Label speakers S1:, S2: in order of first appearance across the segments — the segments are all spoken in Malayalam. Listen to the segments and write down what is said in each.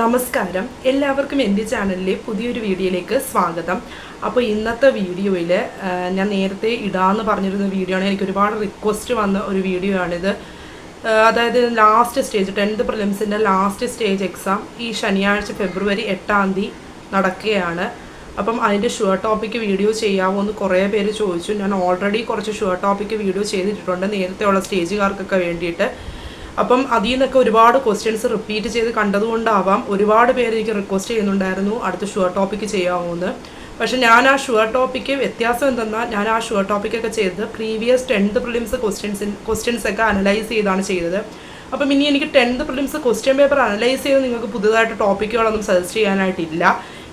S1: നമസ്കാരം. എല്ലാവർക്കും എന്റെ ചാനലിലെ പുതിയൊരു വീഡിയോയിലേക്ക് സ്വാഗതം. അപ്പോൾ ഇന്നത്തെ വീഡിയോയിൽ ഞാൻ നേരത്തെ ഇടാന്ന് പറഞ്ഞിരുന്ന വീഡിയോ ആണ്. എനിക്ക് ഒരുപാട് റിക്വസ്റ്റ് വന്ന ഒരു വീഡിയോ ആണിത്. അതായത് ലാസ്റ്റ് സ്റ്റേജ് ടെൻത്ത് പ്രിലിംസിന്റെ ലാസ്റ്റ് സ്റ്റേജ് എക്സാം ഈ ശനിയാഴ്ച ഫെബ്രുവരി എട്ടാം തീയതി നടക്കുകയാണ്. അപ്പം അതിന്റെ ഷുവർ ടോപ്പിക്ക് വീഡിയോ ചെയ്യാമോ എന്ന് കുറേ പേര് ചോദിച്ചു. ഞാൻ ഓൾറെഡി കുറച്ച് ഷുവർ ടോപ്പിക്ക് വീഡിയോ ചെയ്തിട്ടുണ്ട് നേരത്തെയുള്ള സ്റ്റേജുകാർക്കൊക്കെ വേണ്ടിയിട്ട്. അപ്പം അതിൽ നിന്നൊക്കെ ഒരുപാട് ക്വസ്റ്റ്യൻസ് റിപ്പീറ്റ് ചെയ്ത് കണ്ടതുകൊണ്ടാവാം ഒരുപാട് പേര് എനിക്ക് റിക്വസ്റ്റ് ചെയ്യുന്നുണ്ടായിരുന്നു അടുത്ത ഷുവർ ടോപ്പിക്ക് ചെയ്യാമോ എന്ന് പക്ഷെ ഞാൻ ആ ഷുവർ ടോപ്പിക്ക് വ്യത്യാസം എന്തെന്നാൽ ഞാൻ ആ ഷുവർ ടോപ്പിക്കൊക്കെ ചെയ്തത് previous tenth prelims questions questions ഒക്കെ അനലൈസ് ചെയ്താണ് ചെയ്തത്. അപ്പം ഇനി എനിക്ക് tenth prelims question paper analyse ചെയ്ത് നിങ്ങൾക്ക് പുതുതായിട്ട് ടോപ്പിക്കുകളൊന്നും സജസ്റ്റ് ചെയ്യാനായിട്ടില്ല.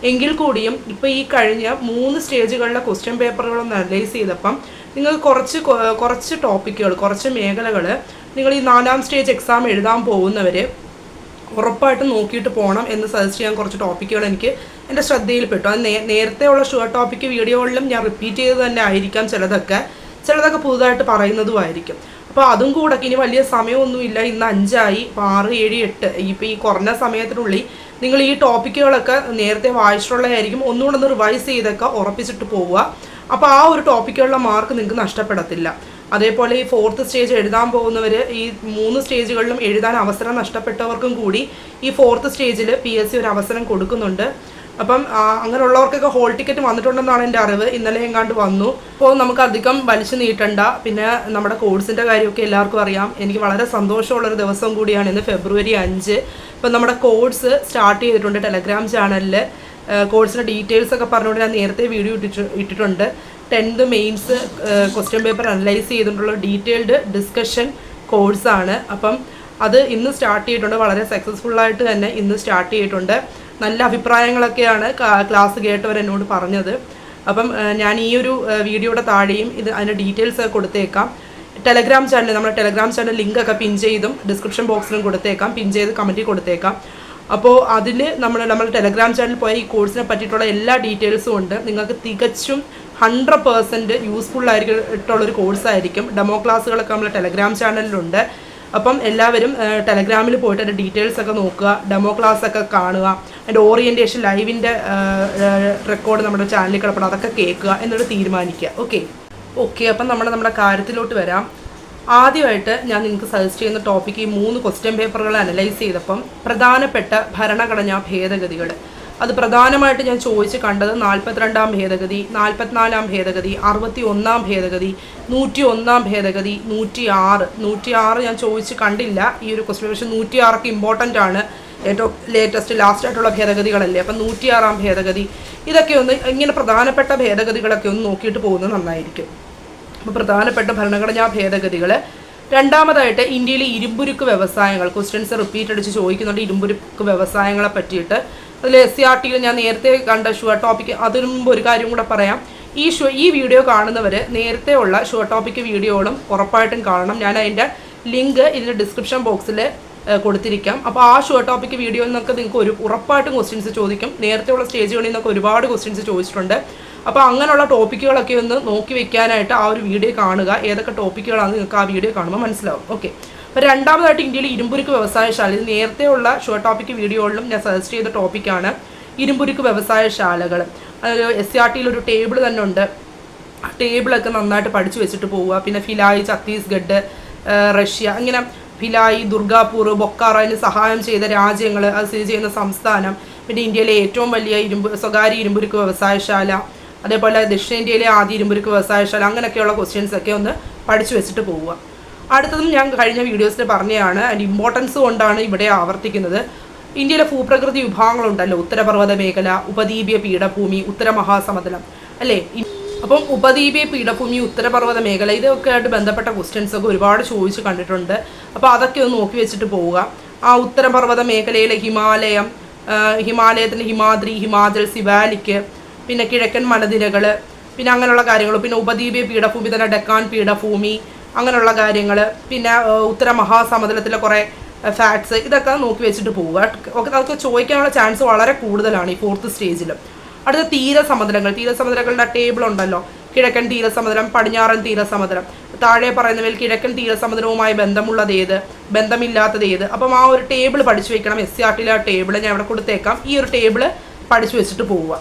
S1: എങ്കിൽ കൂടിയും ഇപ്പോൾ ഈ കഴിഞ്ഞ മൂന്ന് സ്റ്റേജുകളിലെ ക്വസ്റ്റ്യൻ പേപ്പറുകളൊന്ന് അനലൈസ് ചെയ്തപ്പം നിങ്ങൾക്ക് കുറച്ച് കുറച്ച് ടോപ്പിക്കുകൾ കുറച്ച് മേഖലകൾ നിങ്ങൾ ഈ നാലാം സ്റ്റേജ് എക്സാം എഴുതാൻ പോകുന്നവർ ഉറപ്പായിട്ടും നോക്കിയിട്ട് പോകണം എന്ന് സജസ്റ്റ് ചെയ്യാൻ കുറച്ച് ടോപ്പിക്കുകൾ എനിക്ക് എന്റെ ശ്രദ്ധയിൽപ്പെട്ടു. അത് നേരത്തെ ഉള്ള ഷുവർ ടോപ്പിക്ക് വീഡിയോകളിലും ഞാൻ റിപ്പീറ്റ് ചെയ്ത് തന്നെ ആയിരിക്കാം ചിലതൊക്കെ. ചിലതൊക്കെ പുതുതായിട്ട് പറയുന്നതുമായിരിക്കും അപ്പോൾ അതും കൂടെ ഇനി വലിയ സമയമൊന്നുമില്ല ഇന്ന് അഞ്ചായി. ഇപ്പോൾ ആറ് ഏഴ് എട്ട്. ഇപ്പോൾ ഈ കുറഞ്ഞ സമയത്തിനുള്ളിൽ നിങ്ങൾ ഈ ടോപ്പിക്കുകളൊക്കെ നേരത്തെ വായിച്ചിട്ടുള്ളതായിരിക്കും. ഒന്നുകൂടെ ഒന്ന് റിവൈസ് ചെയ്തൊക്കെ ഉറപ്പിച്ചിട്ട് പോവുക. അപ്പോൾ ആ ഒരു ടോപ്പിക്കുള്ള മാർക്ക് നിങ്ങൾക്ക് നഷ്ടപ്പെടത്തില്ല. അതേപോലെ ഈ ഫോർത്ത് സ്റ്റേജ് എഴുതാൻ പോകുന്നവർ ഈ മൂന്ന് സ്റ്റേജുകളിലും എഴുതാൻ അവസരം നഷ്ടപ്പെട്ടവർക്കും കൂടി ഈ ഫോർത്ത് സ്റ്റേജിൽ പി എസ് സി ഒരു അവസരം കൊടുക്കുന്നുണ്ട്. അപ്പം അങ്ങനെയുള്ളവർക്കൊക്കെ ഹോൾ ടിക്കറ്റ് വന്നിട്ടുണ്ടെന്നാണ് എന്റെ അറിവ്. ഇന്നലെ എങ്ങാണ്ട് വന്നു. അപ്പോൾ നമുക്ക് അധികം വലിച്ചു നീട്ടണ്ട. പിന്നെ നമ്മുടെ കോഴ്സിന്റെ കാര്യമൊക്കെ എല്ലാവർക്കും അറിയാം. എനിക്ക് വളരെ സന്തോഷമുള്ളൊരു ദിവസം കൂടിയാണ് ഇന്ന് ഫെബ്രുവരി അഞ്ച്. ഇപ്പം നമ്മുടെ കോഴ്സ് സ്റ്റാർട്ട് ചെയ്തിട്ടുണ്ട് ടെലഗ്രാം ചാനലിൽ കോഴ്സിന്റെ ഡീറ്റെയിൽസ് ഒക്കെ പറഞ്ഞുകൊണ്ട് ഞാൻ നേരത്തെ വീഡിയോ ഇട്ടിട്ട് ഇട്ടിട്ടുണ്ട്. Tenth mains question paper analyse ചെയ്തിട്ടുള്ള ഡീറ്റെയിൽഡ് ഡിസ്കഷൻ കോഴ്സാണ്. അപ്പം അത് ഇന്ന് സ്റ്റാർട്ട് ചെയ്തിട്ടുണ്ട്. വളരെ സക്സസ്ഫുള്ളായിട്ട് തന്നെ ഇന്ന് സ്റ്റാർട്ട് ചെയ്തിട്ടുണ്ട്. നല്ല അഭിപ്രായങ്ങളൊക്കെയാണ് ക്ലാസ് കേട്ടവർ എന്നോട് പറഞ്ഞത്. അപ്പം ഞാൻ ഈ ഒരു വീഡിയോയുടെ താഴെയും ഇത് അതിന്റെ ഡീറ്റെയിൽസ് കൊടുത്തേക്കാം. ടെലഗ്രാം ചാനൽ നമ്മുടെ ടെലഗ്രാം ചാനൽ ലിങ്ക് ഒക്കെ പിൻ ചെയ്തും ഡിസ്ക്രിപ്ഷൻ ബോക്സിലും കൊടുത്തേക്കാം. പിൻ ചെയ്ത് കമന്റിൽ കൊടുത്തേക്കാം. അപ്പോൾ അതിൽ നമ്മൾ നമ്മൾ ടെലഗ്രാം ചാനൽ പോയ ഈ കോഴ്സിനെ പറ്റിയിട്ടുള്ള എല്ലാ ഡീറ്റെയിൽസും ഉണ്ട്. നിങ്ങൾക്ക് തികച്ചും ഹൺഡ്രഡ് പേഴ്സന്റ് യൂസ്ഫുൾ ആയിട്ടുള്ളൊരു കോഴ്സായിരിക്കും ഡെമോ ക്ലാസ്സുകളൊക്കെ നമ്മൾ ടെലഗ്രാം ചാനലിലുണ്ട് അപ്പം എല്ലാവരും ടെലഗ്രാമിൽ പോയിട്ട് അതിന്റെ ഡീറ്റെയിൽസ് ഒക്കെ നോക്കുക ഡെമോ ക്ലാസ് ഒക്കെ കാണുക അതിന്റെ ഓറിയന്റേഷൻ ലൈവിന്റെ റെക്കോർഡ് നമ്മുടെ ചാനലിൽ കിടപ്പണം അതൊക്കെ കേൾക്കുക എന്നിട്ട് തീരുമാനിക്കുക. ഓക്കെ ഓക്കെ അപ്പം നമ്മൾ നമ്മുടെ കാര്യത്തിലോട്ട് വരാം. ആദ്യമായിട്ട് ഞാൻ നിങ്ങൾക്ക് സജസ്റ്റ് ചെയ്യുന്ന ടോപ്പിക്ക് ഈ മൂന്ന് ക്വസ്റ്റ്യൻ പേപ്പറുകൾ അനലൈസ് ചെയ്തപ്പം പ്രധാനപ്പെട്ട ഭരണഘടന ഭേദഗതികൾ അത് പ്രധാനമായിട്ട് ഞാൻ ചോദിച്ച് കണ്ടത് നാൽപ്പത്തിരണ്ടാം ഭേദഗതി നാൽപ്പത്തിനാലാം ഭേദഗതി അറുപത്തി ഒന്നാം ഭേദഗതി നൂറ്റി ഒന്നാം ഭേദഗതി നൂറ്റി ആറ് നൂറ്റി ആറ് ഞാൻ ചോദിച്ച് കണ്ടില്ല. ഈ ഒരു ക്വസ്റ്റ്യൻ പക്ഷേ നൂറ്റി ആറൊക്കെ ഇമ്പോർട്ടന്റ് ആണ്. ഏറ്റവും ലേറ്റസ്റ്റ് ലാസ്റ്റ് ആയിട്ടുള്ള ഭേദഗതികളല്ലേ. അപ്പം നൂറ്റിയാറാം ഭേദഗതി. ഇതൊക്കെ ഒന്ന് ഇങ്ങനെ പ്രധാനപ്പെട്ട ഭേദഗതികളൊക്കെ ഒന്ന് നോക്കിയിട്ട് പോകുന്നത് നന്നായിരിക്കും. അപ്പോൾ പ്രധാനപ്പെട്ട ഭരണഘടനാ ഭേദഗതികൾ രണ്ടാമതായിട്ട് ഇന്ത്യയിലെ ഇരുമ്പുരുക്ക് വ്യവസായങ്ങൾ ക്വസ്റ്റ്യൻസ് റിപ്പീറ്റ് അടിച്ച് ചോദിക്കുന്നുണ്ട് ഇരുമ്പുരുക്ക് വ്യവസായങ്ങളെ പറ്റിയിട്ട്. അതിൽ എസ് സി ആർ ടിയിൽ ഞാൻ നേരത്തെ കണ്ട ഷുവർ ടോപ്പിക്ക് അതിനു മുമ്പ് ഒരു കാര്യം കൂടെ പറയാം. ഈ ഷു ഈ വീഡിയോ കാണുന്നവർ നേരത്തെ ഉള്ള ഷുവർ ടോപ്പിക്ക് വീഡിയോകളും ഉറപ്പായിട്ടും കാണണം. ഞാൻ അതിന്റെ ലിങ്ക് ഇതിന്റെ ഡിസ്ക്രിപ്ഷൻ ബോക്സിൽ കൊടുത്തിരിക്കാം. അപ്പോൾ ആ ഷുവർ ടോപ്പിക്ക് വീഡിയോയിൽ നിന്നൊക്കെ നിങ്ങൾക്ക് ഒരു ഉറപ്പായിട്ടും ക്വസ്റ്റ്യൻസ് ചോദിക്കും. നേരത്തെയുള്ള സ്റ്റേജുകളിൽ നിന്നൊക്കെ ഒരുപാട് ക്വസ്റ്റ്യൻസ് ചോദിച്ചിട്ടുണ്ട്. അപ്പോൾ അങ്ങനെയുള്ള ടോപ്പിക്കുകളൊക്കെ ഒന്ന് നോക്കി വെക്കാനായിട്ട് ആ ഒരു വീഡിയോ കാണുക. ഏതൊക്കെ ടോപ്പിക്കുകളാണെന്ന് നിങ്ങൾക്ക് ആ വീഡിയോ കാണുമ്പോൾ മനസ്സിലാവും. ഓക്കെ അപ്പോൾ രണ്ടാമതായിട്ട് ഇന്ത്യയിൽ ഇരുമ്പുരുക്ക് വ്യവസായശാല. ഇത് നേരത്തെയുള്ള ഷുവർ ടോപ്പിക് വീഡിയോകളിലും ഞാൻ സജസ്റ്റ് ചെയ്ത ടോപ്പിക്കാണ് ഇരുമ്പുരുക്ക് വ്യവസായശാലകൾ. അതായത് എസ് സി ആർ ടിയിൽ ഒരു ടേബിൾ തന്നെ ഉണ്ട്. ടേബിളൊക്കെ നന്നായിട്ട് പഠിച്ചു വെച്ചിട്ട് പോവുക. പിന്നെ ഫിലായി ഛത്തീസ്ഗഡ് റഷ്യ അങ്ങനെ ഫിലായി ദുർഗാപൂർ ബൊക്കാറ അതിന് സഹായം ചെയ്ത രാജ്യങ്ങൾ അത് സ്ഥിതി ചെയ്യുന്ന സംസ്ഥാനം. പിന്നെ ഇന്ത്യയിലെ ഏറ്റവും വലിയ ഇരുമ്പ് സ്വകാര്യ ഇരുമ്പുരുക്ക് വ്യവസായശാല. അതേപോലെ ദക്ഷിണേന്ത്യയിലെ ആദ്യ ഇരുമ്പുരുക്ക് വ്യവസായശാല അങ്ങനെയൊക്കെയുള്ള ക്വസ്റ്റ്യൻസ് ഒക്കെ ഒന്ന് പഠിച്ചു വെച്ചിട്ട് പോവുക. അടുത്തതും ഞാൻ കഴിഞ്ഞ വീഡിയോസിൽ പറഞ്ഞതാണ് അതിന്റെ ഇമ്പോർട്ടൻസ് കൊണ്ടാണ് ഇവിടെ ആവർത്തിക്കുന്നത്. ഇന്ത്യയിലെ ഭൂപ്രകൃതി വിഭാഗങ്ങളുണ്ടല്ലോ ഉത്തരപർവത മേഖല ഉപദ്വീപീയ പീഠഭൂമി ഉത്തര മഹാസമതലം അല്ലേ? അപ്പം ഉപദ്വീപീയ പീഠഭൂമി ഉത്തരപർവത മേഖല ഇതൊക്കെ ആയിട്ട് ബന്ധപ്പെട്ട ക്വസ്റ്റ്യൻസ് ഒക്കെ ഒരുപാട് ചോദിച്ച് കണ്ടിട്ടുണ്ട്. അപ്പോൾ അതൊക്കെ ഒന്ന് നോക്കി വെച്ചിട്ട് പോവുക. ആ ഉത്തരപർവത മേഖലയിലെ ഹിമാലയം ഹിമാലയത്തിന്റെ ഹിമാദ്രി ഹിമാചൽ സിവാലിക്ക് പിന്നെ കിഴക്കൻ മലനിരകൾ പിന്നെ അങ്ങനെയുള്ള കാര്യങ്ങൾ പിന്നെ ഉപദ്വീപീയ പീഠഭൂമി തന്നെ ഡെക്കാൻ പീഠഭൂമി അങ്ങനെയുള്ള കാര്യങ്ങൾ പിന്നെ ഉത്തര മഹാസമുദ്രത്തിലെ കുറേ ഫാക്ട്സ് ഇതൊക്കെ നോക്കി വെച്ചിട്ട് പോവുക. ഒക്കെ അതൊക്കെ ചോദിക്കാനുള്ള ചാൻസ് വളരെ കൂടുതലാണ് ഈ ഫോർത്ത് സ്റ്റേജിൽ അടുത്ത തീരസമുദ്രങ്ങൾ തീരസമുദ്രങ്ങളുടെ ടേബിൾ ഉണ്ടല്ലോ. കിഴക്കൻ തീരസമുദ്രം പടിഞ്ഞാറൻ തീരസമുദ്രം താഴെ പറയുന്നവയിൽ കിഴക്കൻ തീരസമുദ്രവുമായി ബന്ധമുള്ളത് ഏത്? ബന്ധമില്ലാത്തത് ഏത്? അപ്പം ആ ഒരു ടേബിൾ പഠിച്ചു വെക്കണം എസ് സി ആർ ടിയിലെ ആ ടേബിൾ ഞാൻ ഇവിടെ കൊടുത്തേക്കാം. ഈ ഒരു ടേബിൾ പഠിച്ചു വെച്ചിട്ട് പോവുക.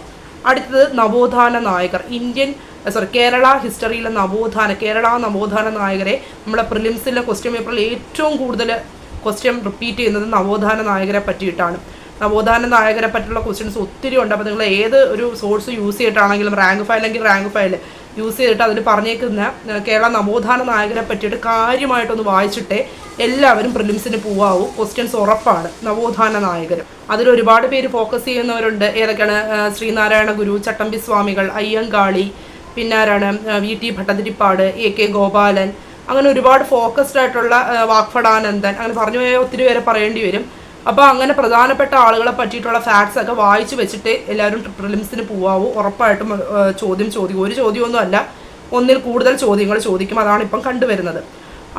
S1: അടുത്തത് നവോത്ഥാന നായകർ. ഇന്ത്യൻ സോറി കേരള ഹിസ്റ്ററിയിലെ നവോത്ഥാന കേരള നവോത്ഥാന നായകരെ നമ്മളെ പ്രിലിംസിലെ ക്വസ്റ്റ്യൻ പേപ്പറിൽ ഏറ്റവും കൂടുതൽ ക്വസ്റ്റ്യൻ റിപ്പീറ്റ് ചെയ്യുന്നത് നവോത്ഥാന നായകരെ പറ്റിയിട്ടാണ്. നവോത്ഥാന നായകരെ പറ്റിയുള്ള ക്വസ്റ്റ്യൻസ് ഒത്തിരി ഉണ്ട്. അപ്പോൾ നിങ്ങൾ ഏത് ഒരു സോഴ്സ് യൂസ് ചെയ്തിട്ടാണെങ്കിലും റാങ്ക് ഫയൽ അല്ലെങ്കിൽ റാങ്ക് ഫയൽ യൂസ് ചെയ്തിട്ട് അതിൽ പറഞ്ഞേക്കുന്ന കേരള നവോത്ഥാന നായകനെ പറ്റിയിട്ട് കാര്യമായിട്ടൊന്ന് വായിച്ചിട്ടേ എല്ലാവരും പ്രിലിംസിന് പോവാവൂ. ക്വസ്റ്റ്യൻസ് ഉറപ്പാണ്. നവോത്ഥാന നായകർ അതിൽ ഒരുപാട് പേര് ഫോക്കസ് ചെയ്യുന്നവരുണ്ട്. ഏതൊക്കെയാണ്? ശ്രീനാരായണ ഗുരു ചട്ടമ്പി സ്വാമികൾ അയ്യങ്കാളി പിന്നെ ആരാണ്? ഏഹ്, V. T. Bhattathiripad A. K. Gopalan. അങ്ങനെ ഒരുപാട് ഫോക്കസ്ഡ് ആയിട്ടുള്ള വാക്ഫടാനന്ദൻ. അങ്ങനെ പറഞ്ഞു പോയാൽ ഒത്തിരി പേരെ പറയേണ്ടി വരും. അപ്പോൾ അങ്ങനെ പ്രധാനപ്പെട്ട ആളുകളെ പറ്റിയിട്ടുള്ള ഫാക്ട്സ് ഒക്കെ വായിച്ചു വെച്ചിട്ട് എല്ലാവരും പ്രിലിംസിന് പോവാവൂ. ഉറപ്പായിട്ടും ചോദ്യം ചോദിക്കും ഒരു ചോദ്യമൊന്നും അല്ല. ഒന്നിൽ കൂടുതൽ ചോദ്യങ്ങൾ ചോദിക്കും. അതാണ് ഇപ്പം കണ്ടുവരുന്നത്.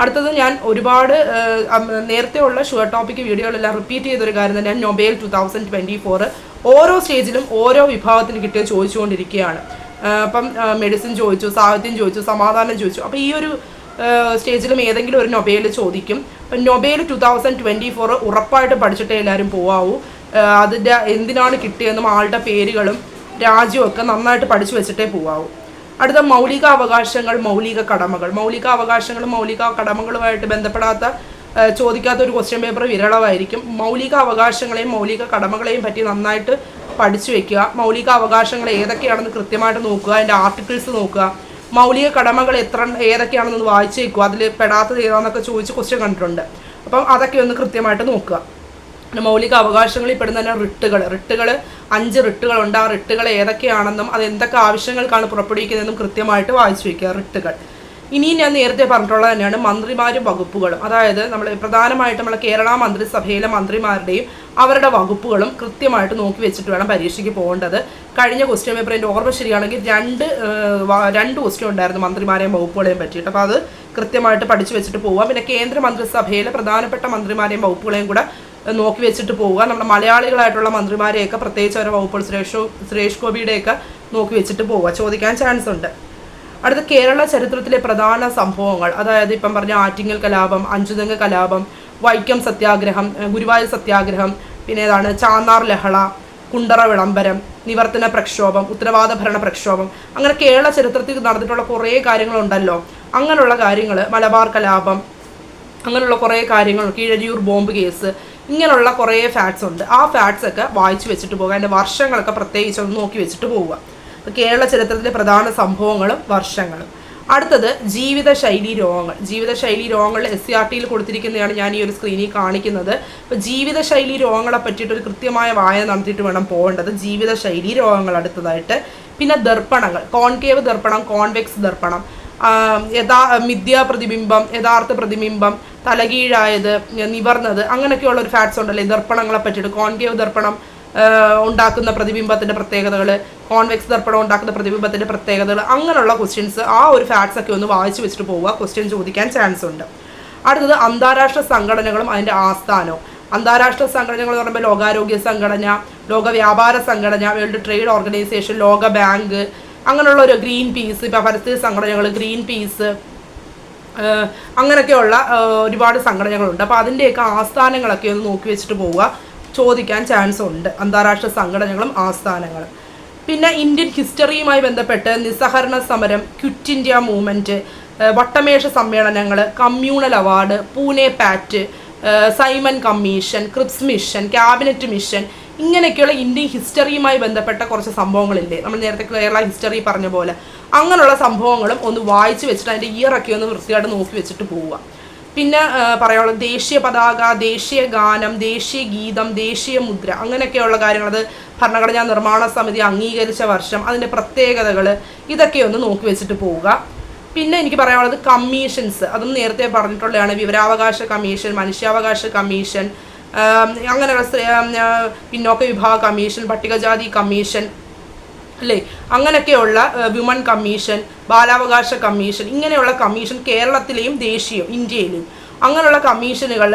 S1: അടുത്തത് ഞാൻ ഒരുപാട് നേരത്തെ ഉള്ള ഷുവർ ടോപ്പിക് വീഡിയോകളെല്ലാം റിപ്പീറ്റ് ചെയ്തൊരു കാര്യം തന്നെ Nobel two thousand twenty four ഓരോ സ്റ്റേജിലും ഓരോ വിഭാഗത്തിന് കിട്ടിയ ചോദിച്ചുകൊണ്ടിരിക്കുകയാണ്. അപ്പം മെഡിസിൻ ചോദിച്ചു സാഹിത്യം ചോദിച്ചു സമാധാനം ചോദിച്ചു. അപ്പോൾ ഈ ഒരു സ്റ്റേജിലും ഏതെങ്കിലും ഒരു നൊബേൽ ചോദിക്കും. Nobel two thousand twenty four ഉറപ്പായിട്ട് പഠിച്ചിട്ടേ എല്ലാവരും പോവാവൂ. അതിന്റെ എന്തിനാണ് കിട്ടിയതെന്നും ആളുടെ പേരുകളും രാജ്യമൊക്കെ നന്നായിട്ട് പഠിച്ചു വെച്ചിട്ടേ പോവാവൂ. അടുത്ത മൗലിക അവകാശങ്ങൾ മൗലിക കടമകൾ. മൗലിക അവകാശങ്ങളും മൗലിക കടമകളുമായിട്ട് ബന്ധപ്പെടാത്ത ചോദിക്കാത്ത ഒരു ക്വസ്റ്റ്യൻ പേപ്പർ വിരളമായിരിക്കും. മൗലിക അവകാശങ്ങളെയും മൗലിക കടമകളെയും പറ്റി നന്നായിട്ട് പഠിച്ചു വെക്കുക. മൗലിക അവകാശങ്ങൾ ഏതൊക്കെയാണെന്ന് കൃത്യമായിട്ട് നോക്കുക. അതിന്റെ ആർട്ടിക്കിൾസ് നോക്കുക. മൗലിക കടമകൾ എത്ര ഏതൊക്കെയാണെന്ന് വായിച്ചു വെക്കുക അതിൽ പെടാത്തത് ഏതാണെന്നൊക്കെ ചോദിച്ച് ക്വസ്റ്റ്യൻ കണ്ടിട്ടുണ്ട്. അപ്പം അതൊക്കെ ഒന്ന് കൃത്യമായിട്ട് നോക്കുക. മൗലിക അവകാശങ്ങളിൽ പെടുന്ന തന്നെ റിട്ടുകൾ റിട്ടുകൾ അഞ്ച് റിട്ടുകളുണ്ട്. ആ റിട്ടുകൾ ഏതൊക്കെയാണെന്നും അത് എന്തൊക്കെ ആവശ്യങ്ങൾക്കാണ് പുറപ്പെടുവിക്കുന്നതെന്നും കൃത്യമായിട്ട് വായിച്ചു വയ്ക്കുക റിട്ടുകൾ. ഇനിയും ഞാൻ നേരത്തെ പറഞ്ഞിട്ടുള്ളത് തന്നെയാണ് മന്ത്രിമാരും വകുപ്പുകളും. അതായത് നമ്മൾ പ്രധാനമായിട്ട് നമ്മളെ കേരള മന്ത്രിസഭയിലെ മന്ത്രിമാരുടെയും അവരുടെ വകുപ്പുകളും കൃത്യമായിട്ട് നോക്കി വെച്ചിട്ട് വേണം പരീക്ഷയ്ക്ക് പോകേണ്ടത്. കഴിഞ്ഞ ക്വസ്റ്റ്യൻ പേപ്പർ എന്റെ ഓർമ്മ ശരിയാണെങ്കിൽ രണ്ട് രണ്ട് ക്വസ്റ്റ്യൻ ഉണ്ടായിരുന്നു മന്ത്രിമാരെയും വകുപ്പുകളെയും പറ്റിയിട്ട്. അപ്പോൾ അത് കൃത്യമായിട്ട് പഠിച്ചു വെച്ചിട്ട് പോവുക പിന്നെ കേന്ദ്ര മന്ത്രിസഭയിലെ പ്രധാനപ്പെട്ട മന്ത്രിമാരെയും വകുപ്പുകളെയും കൂടെ നോക്കി വെച്ചിട്ട് പോവുക. നമ്മുടെ മലയാളികളായിട്ടുള്ള മന്ത്രിമാരെയൊക്കെ പ്രത്യേകിച്ച് അവരുടെ വകുപ്പുകൾ സുരേഷ് സുരേഷ് ഗോപിയുടെയൊക്കെ നോക്കി വെച്ചിട്ട് പോവുക. ചോദിക്കാൻ ചാൻസ് ഉണ്ട്. അടുത്ത കേരള ചരിത്രത്തിലെ പ്രധാന സംഭവങ്ങൾ. അതായത് ഇപ്പം പറഞ്ഞ ആറ്റിങ്ങൽ കലാപം അഞ്ചുതെങ്ങ് കലാപം വൈക്കം സത്യാഗ്രഹം ഗുരുവായൂർ സത്യാഗ്രഹം പിന്നെ ഏതാണ്? ചാന്നാർ ലഹള കുണ്ടറ വിളംബരം നിവർത്തന പ്രക്ഷോഭം ഉത്തരവാദ ഭരണ പ്രക്ഷോഭം അങ്ങനെ കേരള ചരിത്രത്തിൽ നടന്നിട്ടുള്ള കുറേ കാര്യങ്ങളുണ്ടല്ലോ. അങ്ങനെയുള്ള കാര്യങ്ങൾ മലബാർ കലാപം അങ്ങനെയുള്ള കുറേ കാര്യങ്ങൾ കീഴരിയൂർ ബോംബ് കേസ് ഇങ്ങനെയുള്ള കുറേ ഫാക്ട്സ് ഉണ്ട്. ആ ഫാക്ട്സ് ഒക്കെ വായിച്ചു വെച്ചിട്ട് പോകുക അതിന്റെ വർഷങ്ങളൊക്കെ പ്രത്യേകിച്ച് ഒന്ന് നോക്കി വെച്ചിട്ട് പോവുക. കേരള ചരിത്രത്തിലെ പ്രധാന സംഭവങ്ങളും വർഷങ്ങളും. അടുത്തത് ജീവിതശൈലി രോഗങ്ങൾ. ജീവിതശൈലി രോഗങ്ങൾ എസ് സി ആർ ടിയിൽ കൊടുത്തിരിക്കുന്നതാണ് ഞാൻ ഈ ഒരു സ്ക്രീനിൽ കാണിക്കുന്നത്. അപ്പോൾ ജീവിതശൈലി രോഗങ്ങളെ പറ്റിയിട്ട് ഒരു കൃത്യമായ വായന നടത്തിയിട്ട് വേണം പോകേണ്ടത്. ജീവിതശൈലി രോഗങ്ങൾ അടുത്തതായിട്ട്. പിന്നെ ദർപ്പണങ്ങൾ. Concave ദർപ്പണം convex ദർപ്പണം. യഥാ മിഥ്യാ പ്രതിബിംബം യഥാർത്ഥ പ്രതിബിംബം തലകീഴായത് നിവർന്നത് അങ്ങനെയൊക്കെയുള്ള ഒരു ഫാക്ട്സ് ഉണ്ടല്ലോ? ദർപ്പണങ്ങളെ പറ്റിയിട്ട്. കോൺകേവ് ദർപ്പണം ഉണ്ടാക്കുന്ന പ്രതിബിംബത്തിന്റെ പ്രത്യേകതകൾ കോൺവെക്സ് ദർപ്പണം ഉണ്ടാക്കുന്ന പ്രതിബിംബത്തിന്റെ പ്രത്യേകതകൾ അങ്ങനെയുള്ള ക്വസ്റ്റ്യൻസ് ആ ഒരു ഫാക്ട്സ് ഒക്കെ ഒന്ന് വായിച്ചു വെച്ചിട്ട് പോവുക. ക്വസ്റ്റ്യൻ ചോദിക്കാൻ ചാൻസ് ഉണ്ട്. അടുത്തത് അന്താരാഷ്ട്ര സംഘടനകളും അതിന്റെ ആസ്ഥാനവും. അന്താരാഷ്ട്ര സംഘടനകൾ എന്ന് പറയുമ്പോൾ ലോകാരോഗ്യ സംഘടന ലോക വ്യാപാര സംഘടന വേൾഡ് ട്രേഡ് ഓർഗനൈസേഷൻ ലോക ബാങ്ക് അങ്ങനെയുള്ള ഒരു ഗ്രീൻ പീസ് ഇപ്പോൾ പരിസ്ഥിതി സംഘടനകൾ ഗ്രീൻ പീസ് അങ്ങനെയൊക്കെയുള്ള ഒരുപാട് സംഘടനകളുണ്ട്. അപ്പോൾ അതിന്റെയൊക്കെ ആസ്ഥാനങ്ങളൊക്കെ ഒന്ന് നോക്കി വെച്ചിട്ട് പോവുക. ചോദിക്കാൻ ചാൻസ് ഉണ്ട്. അന്താരാഷ്ട്ര സംഘടനകളും ആസ്ഥാനങ്ങളും. പിന്നെ ഇന്ത്യൻ ഹിസ്റ്ററിയുമായി ബന്ധപ്പെട്ട് നിസ്സഹരണ സമരം ക്വിറ്റ് ഇന്ത്യ മൂവ്മെന്റ് വട്ടമേശ സമ്മേളനങ്ങൾ communal award Poona pact Simon commission Cripps mission cabinet mission ഇങ്ങനെയൊക്കെയുള്ള ഇന്ത്യൻ ഹിസ്റ്ററിയുമായി ബന്ധപ്പെട്ട കുറച്ച് സംഭവങ്ങളില്ലേ? നമ്മൾ നേരത്തെ കേരള ഹിസ്റ്ററി പറഞ്ഞ പോലെ. അങ്ങനെയുള്ള സംഭവങ്ങളും ഒന്ന് വായിച്ച് വെച്ചിട്ട് അതിന്റെ ഇയറൊക്കെ ഒന്ന് വൃത്തിയായിട്ട് നോക്കി വെച്ചിട്ട് പോവുക. പിന്നെ ആ, ദേശീയ പതാക ദേശീയ ഗാനം ദേശീയ ഗീതം ദേശീയ മുദ്ര അങ്ങനെയൊക്കെയുള്ള കാര്യങ്ങൾ. അത് ഭരണഘടനാ നിർമ്മാണ സമിതി അംഗീകരിച്ച വർഷം അതിന്റെ പ്രത്യേകതകൾ ഇതൊക്കെ ഒന്ന് നോക്കി വെച്ചിട്ട് പോവുക. പിന്നെ എനിക്ക് പറയാനുള്ളത് കമ്മീഷൻസ്. അതും നേരത്തെ പറഞ്ഞിട്ടുള്ളതാണ് വിവരാവകാശ കമ്മീഷൻ മനുഷ്യാവകാശ കമ്മീഷൻ അങ്ങനെയുള്ള പിന്നോക്ക വിഭാഗ കമ്മീഷൻ പട്ടികജാതി കമ്മീഷൻ അല്ലേ? അങ്ങനെയൊക്കെയുള്ള വിമൺ കമ്മീഷൻ ബാലാവകാശ കമ്മീഷൻ ഇങ്ങനെയുള്ള കമ്മീഷൻ കേരളത്തിലെയും ദേശീയം ഇന്ത്യയിലും. അങ്ങനെയുള്ള കമ്മീഷനുകൾ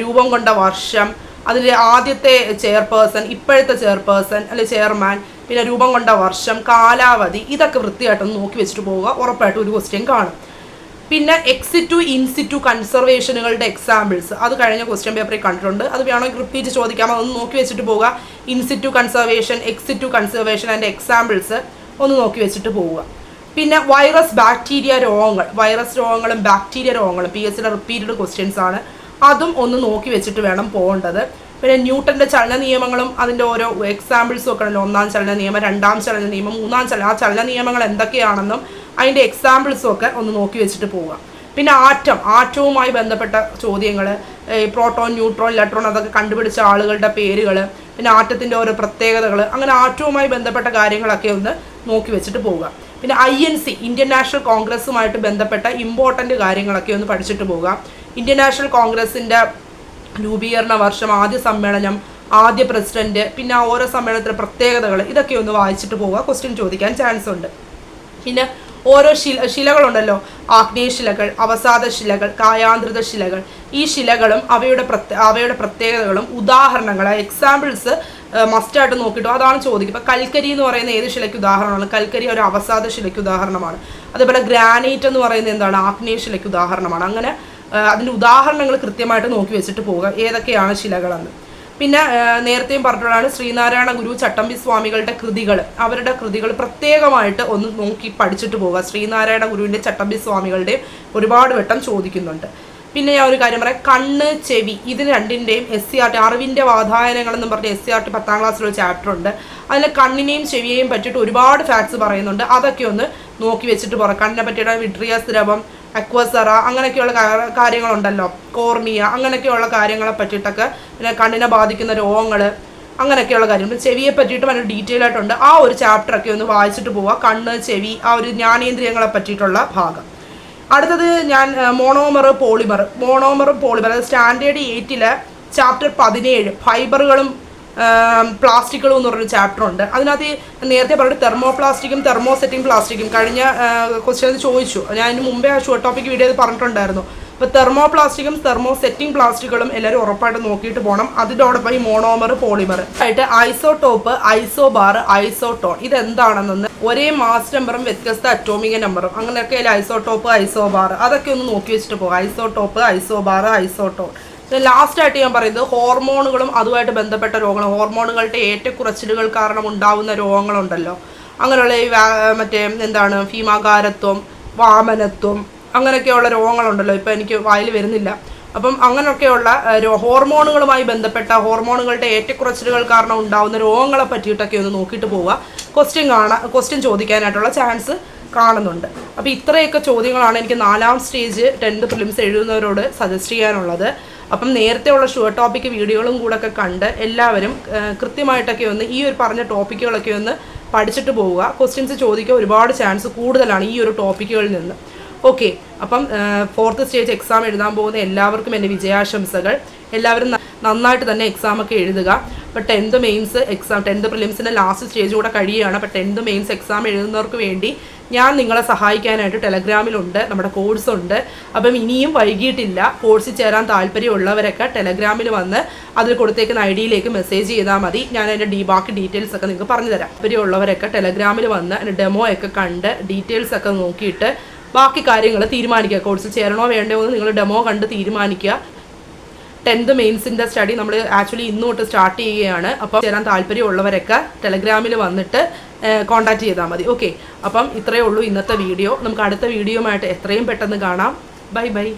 S1: രൂപം കൊണ്ട വർഷം അതിലെ ആദ്യത്തെ ചെയർപേഴ്സൺ ഇപ്പോഴത്തെ ചെയർപേഴ്സൺ അല്ലെ ചെയർമാൻ പിന്നെ രൂപം കൊണ്ട വർഷം കാലാവധി ഇതൊക്കെ വൃത്തിയായിട്ടൊന്ന് നോക്കി വെച്ചിട്ട് പോവുക. ഉറപ്പായിട്ടും ഒരു ക്വസ്റ്റ്യൻ കാണും. പിന്നെ എക്സിറ്റു ഇൻസിറ്റു കൺസർവേഷനുകളുടെ എക്സാമ്പിൾസ് അത് കഴിഞ്ഞ ക്വസ്റ്റ്യൻ പേപ്പറിൽ കണ്ടിട്ടുണ്ട്. അത് വേണമെങ്കിൽ റിപ്പീറ്റ് ചോദിക്കാം. അതൊന്ന് നോക്കി വെച്ചിട്ട് പോവുക. In situ conservation ex situ conservation and examples ഒന്ന് നോക്കി വെച്ചിട്ട് പോവുക. പിന്നെ വൈറസ് ബാക്ടീരിയ രോഗങ്ങൾ. വൈറസ് രോഗങ്ങളും ബാക്ടീരിയ രോഗങ്ങളും പി എസ് സിയുടെ റിപ്പീറ്റഡ് ക്വസ്റ്റ്യൻസ് ആണ്. അതും ഒന്ന് നോക്കി വെച്ചിട്ട് വേണം പോകേണ്ടത്. പിന്നെ ന്യൂട്ടന്റെ ചലന നിയമങ്ങളും അതിന്റെ ഓരോ എക്സാമ്പിൾസും ഒക്കെ ഉണ്ടല്ലോ. ഒന്നാം ചലന നിയമം രണ്ടാം ചലന നിയമം മൂന്നാം ചലന ആ ചലന നിയമങ്ങൾ എന്തൊക്കെയാണെന്നും അതിന്റെ എക്സാമ്പിൾസും ഒക്കെ ഒന്ന് നോക്കി വെച്ചിട്ട് പോവുക. പിന്നെ ആറ്റം ആറ്റവുമായി ബന്ധപ്പെട്ട ചോദ്യങ്ങൾ പ്രോട്ടോൺ ന്യൂട്രോൺ ഇലക്ട്രോൺ അതൊക്കെ കണ്ടുപിടിച്ച ആളുകളുടെ പേരുകൾ പിന്നെ ആറ്റത്തിന്റെ ഓരോ പ്രത്യേകതകൾ അങ്ങനെ ആറ്റവുമായി ബന്ധപ്പെട്ട കാര്യങ്ങളൊക്കെ ഒന്ന് നോക്കി വെച്ചിട്ട് പോവുക. പിന്നെ I N C Indian national കോൺഗ്രസ്സുമായിട്ട് ബന്ധപ്പെട്ട ഇമ്പോർട്ടന്റ് കാര്യങ്ങളൊക്കെ ഒന്ന് പഠിച്ചിട്ട് പോവുക. ഇന്ത്യൻ നാഷണൽ കോൺഗ്രസിന്റെ രൂപീകരണ വർഷം ആദ്യ സമ്മേളനം ആദ്യ പ്രസിഡന്റ് പിന്നെ ഓരോ സമ്മേളനത്തിലെ പ്രത്യേകതകൾ ഇതൊക്കെ ഒന്ന് വായിച്ചിട്ട് പോവുക. ക്വസ്റ്റ്യൻ ചോദിക്കാൻ ചാൻസ് ഉണ്ട്. പിന്നെ ഓരോ ശില ശിലകളുണ്ടല്ലോ. ആഗ്നേയ ശിലകൾ അവസാദ ശിലകൾ കായാന്തൃത ശിലകൾ. ഈ ശിലകളും അവയുടെ പ്രത്യേ അവയുടെ പ്രത്യേകതകളും ഉദാഹരണങ്ങൾ എക്സാമ്പിൾസ് മസ്റ്റായിട്ട് നോക്കിയിട്ടു അതാണ് ചോദിക്കുക ഇപ്പം കൽക്കരി എന്ന് പറയുന്ന ഏത് ശിലയ്ക്ക് ഉദാഹരണമാണ്? കൽക്കരി ഒരു അവസാദ ശിലയ്ക്ക് ഉദാഹരണമാണ്. അതേപോലെ ഗ്രാനൈറ്റ് എന്ന് പറയുന്നത് എന്താണ്? ആഗ്നേയ ശിലയ്ക്ക് ഉദാഹരണമാണ്. അങ്ങനെ അതിന്റെ ഉദാഹരണങ്ങൾ കൃത്യമായിട്ട് നോക്കി വെച്ചിട്ട് പോവുക. ഏതൊക്കെയാണ് ശിലകളെന്ന്. പിന്നെ നേരത്തെയും പറഞ്ഞതാണ് ശ്രീനാരായണ ഗുരു ചട്ടമ്പി സ്വാമികളുടെ കൃതികൾ. അവരുടെ കൃതികൾ പ്രത്യേകമായിട്ട് ഒന്ന് നോക്കി പഠിച്ചിട്ട് പോവുക. ശ്രീനാരായണ ഗുരുവിന്റെ ചട്ടമ്പി സ്വാമികളുടെയും ഒരുപാട് വട്ടം ചോദിക്കുന്നുണ്ട്. പിന്നെ ഞാൻ ഒരു കാര്യം പറയാം. കണ്ണ് ചെവി ഇത് രണ്ടിന്റെയും എസ് സി ആർ ടി അറിവിന്റെ വാതായനങ്ങൾ എന്നും പറഞ്ഞ എസ് സി ആർ ടി പത്താം ക്ലാസ്സിലൊരു ചാപ്റ്റർ ഉണ്ട്. അതിൽ കണ്ണിനെയും ചെവിയെയും പറ്റിയിട്ട് ഒരുപാട് ഫാക്ട്സ് പറയുന്നുണ്ട്. അതൊക്കെ ഒന്ന് നോക്കി വെച്ചിട്ട് പറയാം കണ്ണിനെ പറ്റിയിട്ട് വിട്രിയ ദ്രവം അക്വസറ അങ്ങനെയൊക്കെയുള്ള കാര്യങ്ങളുണ്ടല്ലോ. കോർണിയ അങ്ങനെയൊക്കെയുള്ള കാര്യങ്ങളെ പറ്റിയിട്ടൊക്കെ പിന്നെ കണ്ണിനെ ബാധിക്കുന്ന രോഗങ്ങൾ അങ്ങനെയൊക്കെയുള്ള കാര്യം ചെവിയെ പറ്റിയിട്ട് വളരെ ഡീറ്റെയിൽ ആയിട്ടുണ്ട്. ആ ഒരു ചാപ്റ്റർ ഒക്കെ ഒന്ന് വായിച്ചിട്ട് പോവുക. കണ്ണ് ചെവി ആ ഒരു ജ്ഞാനേന്ദ്രിയങ്ങളെ പറ്റിയിട്ടുള്ള ഭാഗം. അടുത്തത് ഞാൻ monomer polymer monomer polymer standard എയ്റ്റിലെ chapter പതിനേഴ് ഫൈബറുകളും പ്ലാസ്റ്റിക്കുകളും എന്ന് പറഞ്ഞൊരു ചാപ്റ്റർ ഉണ്ട് അതിനകത്ത് നേരത്തെ പറഞ്ഞ തെർമോ പ്ലാസ്റ്റിക്കും തെർമോ സെറ്റിംഗ് പ്ലാസ്റ്റിക്കും കഴിഞ്ഞ ക്വസ്റ്റ്യൻ ചോദിച്ചു. ഞാൻ അതിന് മുമ്പേ ആ ഷോർട്ട് ടോപ്പിക് വീഡിയോ പറഞ്ഞിട്ടുണ്ടായിരുന്നു. അപ്പോൾ തെർമോ പ്ലാസ്റ്റിക്കും തെർമോ സെറ്റിംഗ് പ്ലാസ്റ്റിക്കുകളും എല്ലാവരും ഉറപ്പായിട്ട് നോക്കിയിട്ട് പോകണം അതിനോടൊപ്പം ഈ മോണോമർ പോളിമർ ആയിട്ട് ഐസോടോപ്പ് ഐസോബാർ ഐസോട്ടോൺ ഇതെന്താണെന്നൊന്ന് ഒരേ മാസ് നമ്പറും വ്യത്യസ്ത അറ്റോമിക നമ്പറും അങ്ങനെയൊക്കെ ഐസോടോപ്പ് ഐസോബാർ അതൊക്കെ ഒന്ന് നോക്കി വെച്ചിട്ട് പോകാം. ഐസോടോപ്പ് ഐസോബാർ ഐസോട്ടോൺ ലാസ്റ്റ് ആയിട്ട് ഞാൻ പറയുന്നത് ഹോർമോണുകളും അതുമായിട്ട് ബന്ധപ്പെട്ട രോഗങ്ങൾ ഹോർമോണുകളുടെ ഏറ്റക്കുറച്ചിലുകൾ കാരണം ഉണ്ടാവുന്ന രോഗങ്ങളുണ്ടല്ലോ. അങ്ങനെയുള്ള ഈ മറ്റേ എന്താണ് ഭീമാകാരത്വം വാമനത്വം അങ്ങനെയൊക്കെയുള്ള രോഗങ്ങളുണ്ടല്ലോ. ഇപ്പം എനിക്ക് വായിൽ വരുന്നില്ല. അപ്പം അങ്ങനെയൊക്കെയുള്ള ഹോർമോണുകളുമായി ബന്ധപ്പെട്ട ഹോർമോണുകളുടെ ഏറ്റക്കുറച്ചിലുകൾ കാരണം ഉണ്ടാകുന്ന രോഗങ്ങളെ പറ്റിയിട്ടൊക്കെ ഒന്ന് നോക്കിയിട്ട് പോവുക. ക്വസ്റ്റ്യൻ കാണാൻ ക്വസ്റ്റ്യൻ ചോദിക്കാനായിട്ടുള്ള ചാൻസ് കാണുന്നുണ്ട്. അപ്പോൾ ഇത്രയൊക്കെ ചോദ്യങ്ങളാണ് എനിക്ക് നാലാം സ്റ്റേജ് ടെൻത്ത് ഫിലിംസ് എഴുതുന്നവരോട് സജസ്റ്റ് ചെയ്യാനുള്ളത്. അപ്പം നേരത്തെ ഉള്ള ടോപ്പിക് വീഡിയോകളും കൂടെ ഒക്കെ കണ്ട് എല്ലാവരും കൃത്യമായിട്ടൊക്കെ ഒന്ന് ഈ ഒരു പറഞ്ഞ ടോപ്പിക്കുകളൊക്കെ ഒന്ന് പഠിച്ചിട്ട് പോവുക. ക്വസ്റ്റ്യൻസ് ചോദിക്കാൻ ഒരുപാട് ചാൻസ് കൂടുതലാണ് ഈ ഒരു ടോപ്പിക്കുകളിൽ നിന്ന്. ഓക്കെ അപ്പം ഫോർത്ത് സ്റ്റേജ് എക്സാം എഴുതാൻ പോകുന്ന എല്ലാവർക്കും എന്റെ വിജയാശംസകൾ. എല്ലാവരും നന്നായിട്ട് തന്നെ എക്സാം ഒക്കെ എഴുതുക. അപ്പോൾ ടെൻത്ത് മെയിൻസ് എക്സാം ടെൻത്ത് പ്രിലിംസിന്റെ ലാസ്റ്റ് സ്റ്റേജ് കൂടെ കഴിയുകയാണ്. അപ്പോൾ ടെൻത്ത് മെയിൻസ് എക്സാം എഴുതുന്നവർക്ക് വേണ്ടി ഞാൻ നിങ്ങളെ സഹായിക്കാനായിട്ട് ടെലഗ്രാമിലുണ്ട് നമ്മുടെ കോഴ്സ് ഉണ്ട്. അപ്പം ഇനിയും വൈകിട്ടില്ല കോഴ്സിൽ ചേരാൻ താല്പര്യമുള്ളവരൊക്കെ ടെലഗ്രാമിൽ വന്ന് അതിൽ കൊടുത്തേക്കുന്ന ഐ ഡിയിലേക്ക് മെസ്സേജ് ചെയ്താൽ മതി. ഞാൻ അതിന്റെ ഡീ ബാക്കി ഡീറ്റെയിൽസ് ഒക്കെ നിങ്ങൾക്ക് പറഞ്ഞു തരാം. താല്പര്യമുള്ളവരൊക്കെ ടെലഗ്രാമിൽ വന്ന് അതിന്റെ ഡെമോ ഒക്കെ കണ്ട് ഡീറ്റെയിൽസ് ഒക്കെ നോക്കിയിട്ട് ബാക്കി കാര്യങ്ങൾ തീരുമാനിക്കുക. കോഴ്സ് ചേരണോ വേണ്ടോ എന്ന് നിങ്ങൾ ഡെമോ കണ്ട് തീരുമാനിക്കുക. ടെൻത്ത് മെയിൻസിന്റെ സ്റ്റഡി നമ്മൾ ആക്ച്വലി ഇന്ന് തൊട്ട് സ്റ്റാർട്ട് ചെയ്യുകയാണ്. അപ്പോൾ ചേരാൻ താല്പര്യമുള്ളവരൊക്കെ ടെലഗ്രാമിൽ വന്നിട്ട് കോൺടാക്ട് ചെയ്താൽ മതി. ഓക്കെ അപ്പം ഇത്രയേ ഉള്ളൂ ഇന്നത്തെ വീഡിയോ നമുക്ക് അടുത്ത വീഡിയോയുമായിട്ട് എത്രയും പെട്ടെന്ന് കാണാം. Bye bye